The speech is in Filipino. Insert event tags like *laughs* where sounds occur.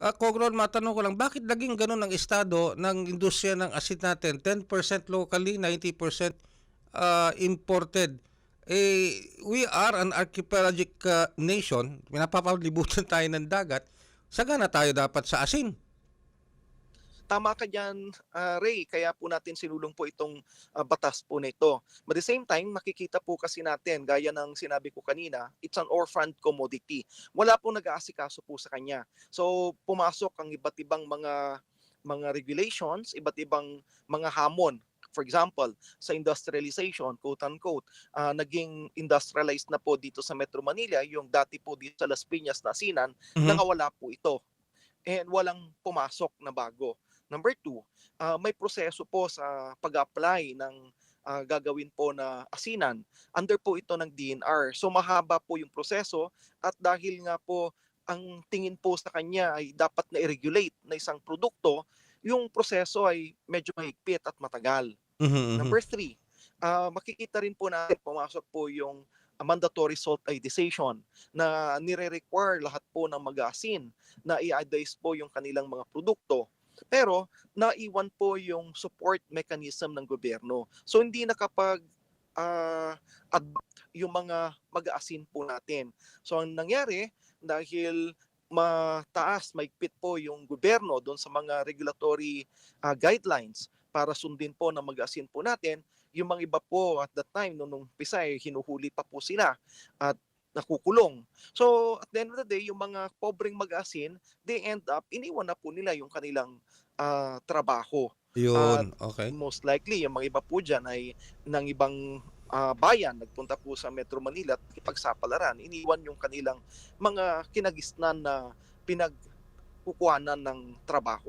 Uh, Kogron, matanong ko lang, bakit naging ganun ang estado ng industriya ng asin natin? 10% locally, 90% uh, imported. Eh, we are an archipelagic uh, nation. Pinapapalibutan *laughs* tayo ng dagat. Sagana tayo dapat sa asin. Tama ka dyan, ah, Ray. Kaya po natin sinulong po itong ah, batas po nito. But at the same time, makikita po kasi natin, gaya ng sinabi ko kanina, it's an orphaned commodity. Wala pong nag-aasikaso po sa kanya. So, pumasok ang iba't ibang mga mga regulations, iba't ibang mga hamon. For example, sa industrialization, quote-unquote, ah, naging industrialized na po dito sa Metro Manila, yung dati po dito sa Las Piñas na asinan, Mhm. nakawala po ito. And walang pumasok na bago. Number two, ah, may proseso po sa pag-apply ng ah, gagawin po na asinan. Under po ito ng DNR. So mahaba po yung proseso at dahil nga po ang tingin po sa kanya ay dapat na i-regulate na isang produkto, yung proseso ay medyo mahigpit at matagal. Mhm, mhm. Number three, ah, makikita rin po natin pumasok po yung mandatory salt iodization na nire-require lahat po ng mag-asin na i-iodize po yung kanilang mga produkto. Pero naiwan po yung support mechanism ng gobyerno. So hindi nakapag adopt yung mga mag-aasin po natin. So ang nangyari dahil mataas, maigpit po yung gobyerno doon sa mga regulatory ah, guidelines para sundin po ng mag-asin po natin, yung mga iba po at that time, nung, nung pisa, eh, hinuhuli pa po sila at nakukulong. So, at the end of the day, yung mga pobreng mag-asin, they end up, iniwan na po nila yung kanilang ah, trabaho. Yun, okay. Most likely, yung mga iba po dyan ay ng ibang ah, bayan, nagpunta po sa Metro Manila at ipagsapalaran, iniwan yung kanilang mga kinagisnan na pinagkukuhanan ng trabaho.